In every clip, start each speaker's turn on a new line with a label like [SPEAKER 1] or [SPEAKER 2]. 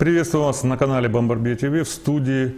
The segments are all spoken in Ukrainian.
[SPEAKER 1] Приветствую вас на канале Бомбарбия ТВ в студии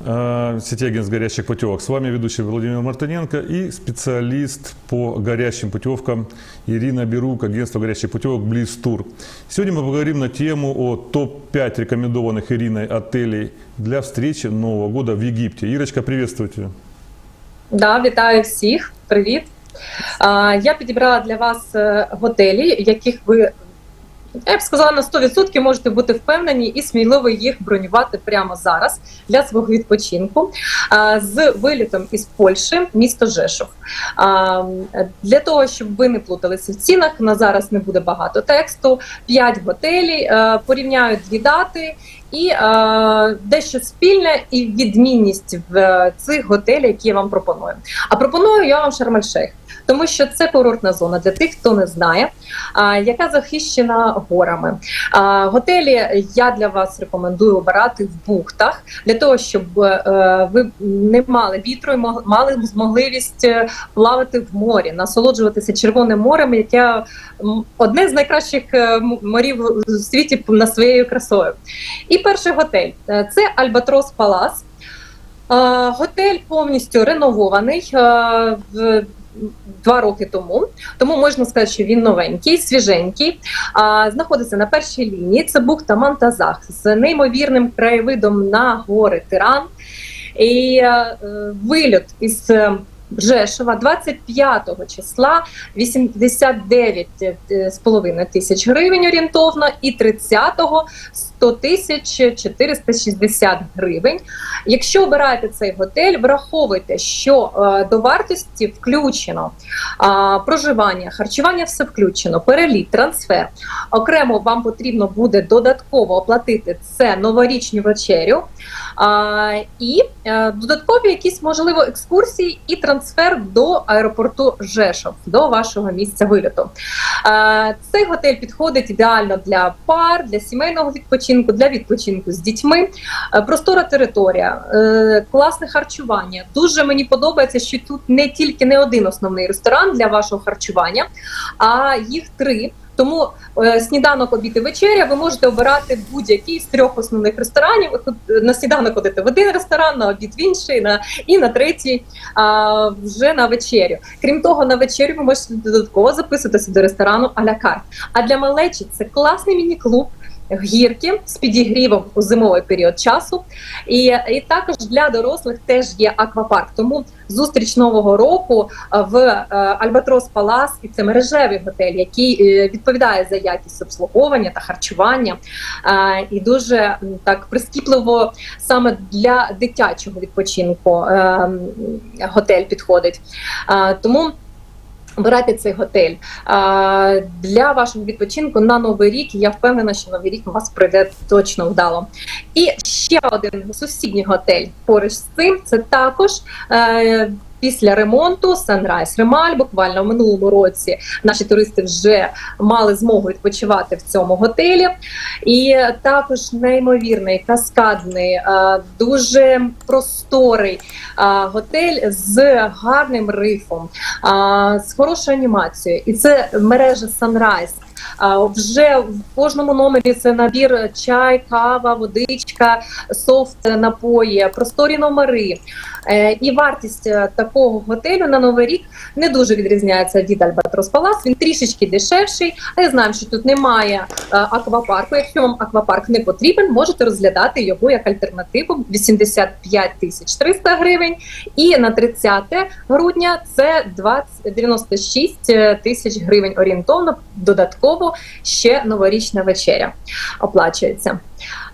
[SPEAKER 1] э, сети агентств горящих путевок. С вами ведущий Владимир Мартыненко и специалист по горящим путевкам Ирина Берук, агентство горящих путевок Близ Тур. Сегодня мы поговорим на тему о топ-5 рекомендованных Ириной отелей для встречи Нового года в Египте. Ирочка, приветствуйте.
[SPEAKER 2] Да, вітаю всіх. Привіт. А, Я підібрала для вас е, готелі, яких ви, я б сказала, на 100% можете бути впевнені і сміливо їх бронювати прямо зараз для свого відпочинку з вилітом із Польщі, місто Жешов. Для того, щоб ви не плуталися в цінах, на зараз не буде багато тексту. 5 готелі порівняють дві дати. І дещо спільне і відмінність в е, цих готелях, які я вам пропоную. А пропоную я вам Шарм-ель-Шейх, тому що це курортна зона для тих, хто не знає, а, яка захищена горами. А, готелі я для вас рекомендую обирати в бухтах для того, щоб е, ви не мали вітру і мали можливість е, плавати в морі, насолоджуватися Червоним морем, яке одне з найкращих е, морів у світі на своєю красою. І перший готель це Альбатрос Палас. Готель повністю реновований два роки тому. Тому можна сказати, що він новенький, свіженький. А, Знаходиться на першій лінії. Це бухта Мантазах з неймовірним краєвидом на гори Тиран. І е, вильот із е, Жешова 25 числа 89,5 тисяч гривень орієнтовно, і 30-го 100 тисяч 460 гривень. Якщо обираєте цей готель, враховуйте, що е, до вартості включено а, проживання, харчування все включено, переліт, трансфер. Окремо вам потрібно буде додатково оплатити це новорічну вечерю і е, додаткові якісь можливо екскурсії і трансфер до аеропорту Жешов, до вашого місця вильоту. Е, Цей готель підходить ідеально для пар, для сімейного відпочинку, для відпочинку з дітьми. Е, Простора територія, класне харчування. Дуже мені подобається, що тут не тільки не один основний ресторан для вашого харчування, а їх три. Тому е, сніданок, обід і вечеря ви можете обирати будь-який з трьох основних ресторанів. На сніданок ходити в один ресторан, на обід в інший, на і на третій а, вже на вечерю. Крім того, на вечерю ви можете додатково записуватися до ресторану а-ля карт. А для малечі це класний міні-клуб. Гірки з підігрівом у зимовий період часу, і, і також для дорослих теж є аквапарк. Тому зустріч нового року в е, Альбатрос Палас, і це мережевий готель, який е, відповідає за якість обслуговування та харчування, е, і дуже так прискіпливо саме для дитячого відпочинку е, готель підходить. Е, Тому Обирайте цей готель для вашого відпочинку на новий рік. Я впевнена, що новий рік у вас пройде точно вдало. І ще один сусідній готель поруч з цим. Це також е, після ремонту Sunrise Ремаль. Буквально в минулому році наші туристи вже мали змогу відпочивати в цьому готелі. І також неймовірний каскадний, е, дуже просторий е, готель з гарним рифом з хорошою анімацією, і це мережа Sunrise. Вже в кожному номері це набір чай, кава, водичка, софт напої, просторі номери. Е, і вартість е, такого готелю на новий рік не дуже відрізняється від Альбатрос Палас. Він трішечки дешевший. Але знаємо, що тут немає е, аквапарку. Якщо вам аквапарк не потрібен, можете розглядати його як альтернативу 85 тисяч 300 гривень. І на 30 грудня це 20, 96 тисяч гривень орієнтовно. Додатково ще новорічна вечеря оплачується.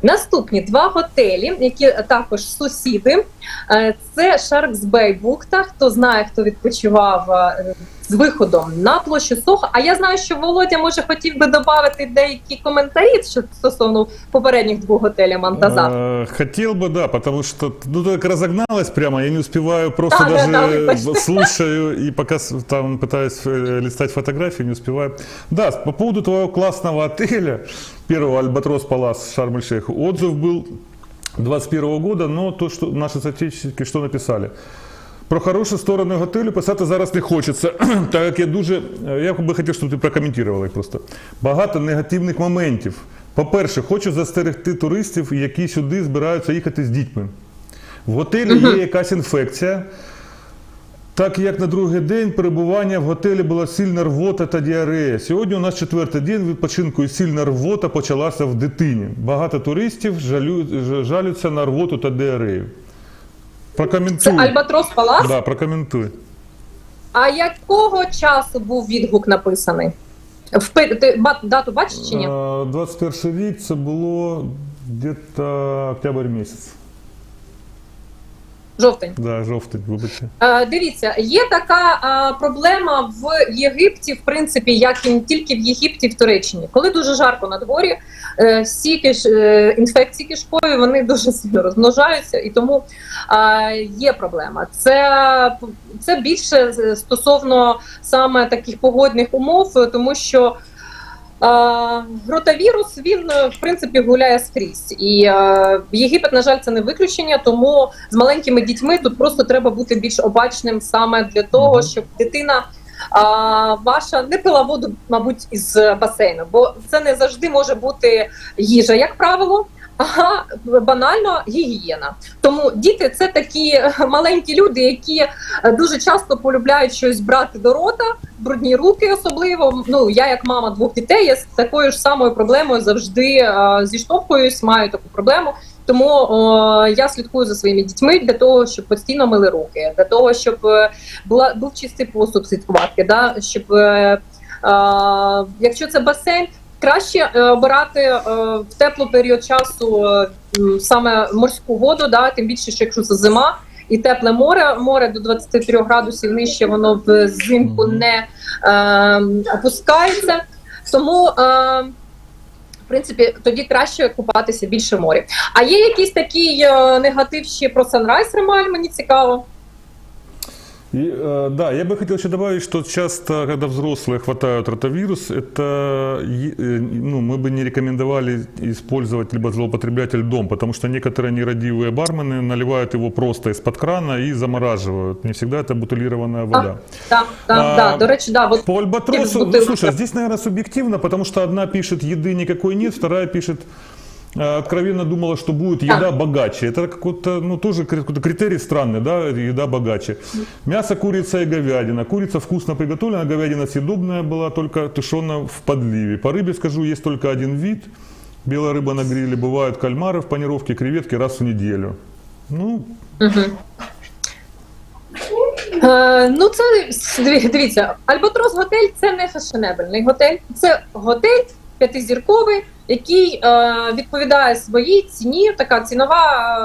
[SPEAKER 2] Наступні два готелі, які також сусіди, е, це Sharks Bay бухта. Хто знає, хто відпочивав е, з виходом на площу Сохо. А я знаю, що Володя може хотів би додати деякі коментарі що стосовно попередніх двох готелів Монтаза.
[SPEAKER 1] Э, Хотел бы, да, потому что ну так разогналась прямо, я не успеваю, просто
[SPEAKER 2] Да, да,
[SPEAKER 1] даже
[SPEAKER 2] да, выбачте.
[SPEAKER 1] слушаю и пока с- там пытаюсь э, листать фотографии, не успеваю. Да, по поводу твоего классного отеля, первого Альбатрос Палас Шарм-эль-Шейх, отзыв был 21 года, но то, что наши соотечественники что написали. Про хороші сторони готелю писати зараз не хочеться, так як я дуже. Я би хотів, щоб ти прокоментувала їх просто. Багато негативних моментів. По-перше, хочу застерегти туристів, які сюди збираються їхати з дітьми. В готелі є якась інфекція. Так як на другий день перебування в готелі була сильна рвота та діарея. Сьогодні у нас четвертий день відпочинку і сильна рвота почалася в дитині. Багато туристів жалю, ж- жалюються на рвоту та діарею.
[SPEAKER 2] Це Альбатрос Палас.
[SPEAKER 1] Да, прокоментуй.
[SPEAKER 2] А якого часу був відгук написаний? Впи... Ти дату бачиш чи ні?
[SPEAKER 1] А, 21 рік це було где-то октябрь місяць.
[SPEAKER 2] Жовтень.
[SPEAKER 1] Да, жовтень, вибачте.
[SPEAKER 2] Е, Дивіться, є така е, проблема в Єгипті, в принципі, як і не тільки в Єгипті, в Туреччині. Коли дуже жарко на дворі, е, всі киш, е, інфекції кишкові вони дуже сильно розмножаються, і тому е, є проблема. Це, це більше стосовно саме таких погодних умов, тому що. Е, Ротавірус він е, в принципі гуляє скрізь, і е, Єгипет, на жаль, це не виключення. Тому з маленькими дітьми тут просто треба бути більш обачним саме для того, щоб дитина а, ваша не пила воду, мабуть, із басейну, бо це не завжди може бути їжа, як правило. А банально гігієна. Тому діти це такі е, маленькі люди, які е, дуже часто полюбляють щось брати до рота, брудні руки особливо. Ну я як мама двох дітей, я з такою ж самою проблемою завжди е, зіштовхуюсь, маю таку проблему. Тому о, я слідкую за своїми дітьми для того, щоб постійно мили руки, для того, щоб е, була був чистий посуд слідкувати, да щоб е, е, якщо це басейн. Краще е, обирати е, в теплий період часу е, саме морську воду, да, тим більше, що якщо це зима і тепле море, море до 23 градусів нижче, воно взимку не е, опускається. Тому, е, в принципі, тоді краще купатися більше в морі. А є якісь такі е, негатив ще про санрайз Ремаль, мені цікаво.
[SPEAKER 1] И, э, да, я бы хотел еще добавить, что часто, когда взрослые хватают ротавирус, это е- э, ну, мы бы не рекомендовали использовать либо злоупотреблять льдом, потому что некоторые нерадивые бармены наливают его просто из-под крана и замораживают. Не всегда это бутилированная вода.
[SPEAKER 2] Так, так,
[SPEAKER 1] А,
[SPEAKER 2] так. До речі, да, от
[SPEAKER 1] По Альбатросу, ну,
[SPEAKER 2] бутылка.
[SPEAKER 1] слушай, здесь, наверное, субъективно, потому что одна пишет еды никакой нет, вторая пишет э, откровенно думала, что будет еда богаче. Это какой-то, ну, тоже какой-то критерий странный, да, еда богаче. Мясо, курица и говядина. Курица вкусно приготовлена, говядина съедобная была, только тушена в подливе. По рыбе, скажу, есть только один вид. Белая рыба на гриле. Бывают кальмары в панировке, креветки раз в неделю. Ну,
[SPEAKER 2] Угу. Е, ну, це диві- дивіться, Альбатрос готель це не фешенебельний готель, це готель п'ятизірковий, який е, відповідає своїй ціні. Така цінова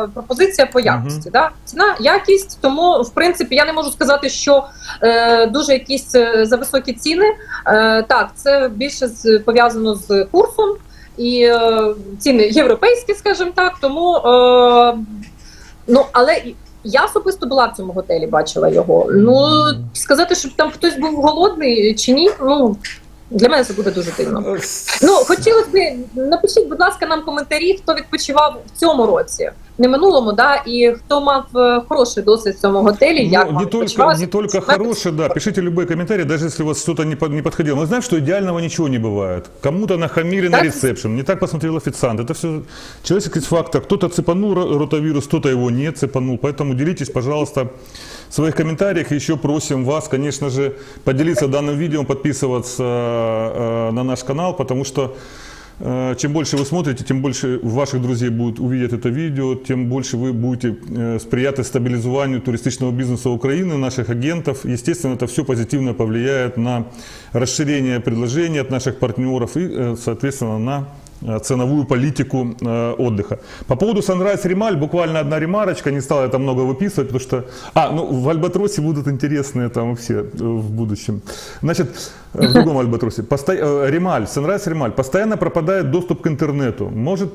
[SPEAKER 2] е, пропозиція по якості. Да? Ціна, якість. Тому, в принципі, я не можу сказати, що е, дуже якісь е, за високі ціни. Е, так, це більше з, пов'язано з курсом і е, ціни європейські, скажімо так. Тому е, ну але я особисто була в цьому готелі, бачила його. Ну сказати, щоб там хтось був голодний чи ні, ну для мене це буде дуже дивно. Ну хотілося б напишіть, будь ласка, нам коментарі, хто відпочивав в цьому році, не минулому, да, і хто мав е, хороший досвід в цьому готелі. як
[SPEAKER 1] Ну,
[SPEAKER 2] вам
[SPEAKER 1] не только,
[SPEAKER 2] відпочивалося.
[SPEAKER 1] не только хороший, да, пишите любой комментарий, даже если у вас что-то не, под- не подходило. Мы знаем, что идеального ничего не бывает. Кому-то нахамили на
[SPEAKER 2] Так.
[SPEAKER 1] ресепшн, не так посмотрел официант. Это все человеческий фактор. Кто-то цепанул ро- ротавирус, кто-то его не цепанул. Поэтому делитесь, пожалуйста, в своих комментариях. Еще просим вас, конечно же, поделиться данным видео, подписываться э, на наш канал, потому что Э, Чем больше вы смотрите, тем больше ваших друзей будут увидеть это видео, тем больше вы будете э, сприяти стабилизованию туристичного бизнеса Украины, наших агентов. Естественно, это все позитивно повлияет на расширение предложений от наших партнеров и, э, соответственно, на э, ценовую политику э, отдыха. По поводу Sunrise Ремаль, буквально одна ремарочка, не стал я там много выписывать, потому что... А, ну в Альбатросе будут интересные там вообще э, в будущем. Значит, э, в другом Альбатросе. Посто... э, Ремаль, Sunrise Ремаль, постоянно пропадает доступ к интернету. Может,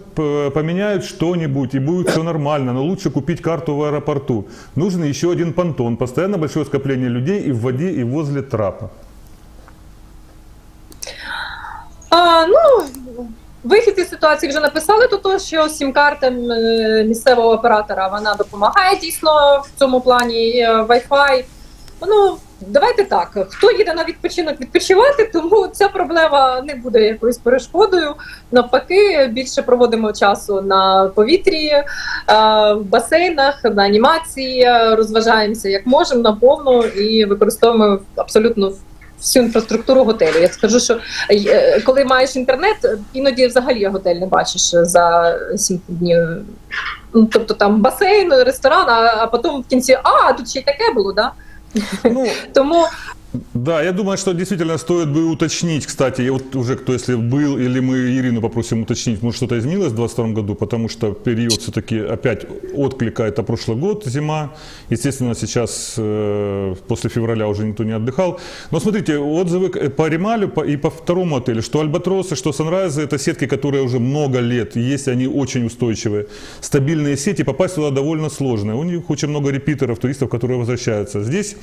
[SPEAKER 1] поменяют что-нибудь и будет все нормально, но лучше купить карту в аэропорту. Нужен еще один понтон, постоянно большое скопление людей и в воде, и возле трапа.
[SPEAKER 2] Вихід із ситуації вже написали, то то, що сім-карта е, місцевого оператора вона допомагає дійсно в цьому плані. Wi-Fi. Ну, давайте так: хто їде на відпочинок відпочивати, тому ця проблема не буде якоюсь перешкодою. Навпаки, більше проводимо часу на повітрі, е, в басейнах, на анімації, розважаємося як можемо наповну і використовуємо абсолютно всю інфраструктуру готелю. Я скажу, що е, коли маєш інтернет, іноді взагалі готель не бачиш за 7 днів. Ну, тобто там басейн, ресторан, а, а потім в кінці, а тут ще й таке було, да?
[SPEAKER 1] Ну,
[SPEAKER 2] Тому
[SPEAKER 1] Да, я думаю, что действительно стоит бы уточнить, кстати, я вот уже кто если был, или мы Ирину попросим уточнить, может что-то изменилось в 2022 году, потому что период все-таки опять отклика, это прошлый год, зима, естественно, сейчас э, после февраля уже никто не отдыхал. Но смотрите, отзывы к- по Ремалю и по второму отелю, что Альбатросы, что Санрайзы, это сетки, которые уже много лет есть, они очень устойчивые, стабильные сети, попасть туда довольно сложно. У них очень много репитеров, туристов, которые возвращаются. Здесь,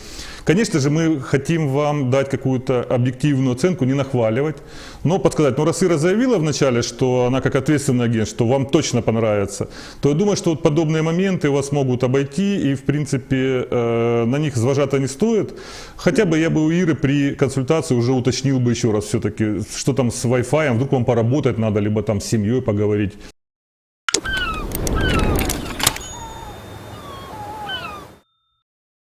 [SPEAKER 1] конечно же, мы хотим вам дать какую-то объективную оценку, не нахваливать, но подсказать. Но раз Ира заявила вначале, что она как ответственный агент, что вам точно понравится, то я думаю, что вот подобные моменты вас могут обойти, и, в принципе, э, на них зважата не стоит. Хотя бы я бы у Иры при консультации уже уточнил бы еще раз все-таки, что там с Wi-Fi, вдруг вам поработать надо, либо там с семьей поговорить.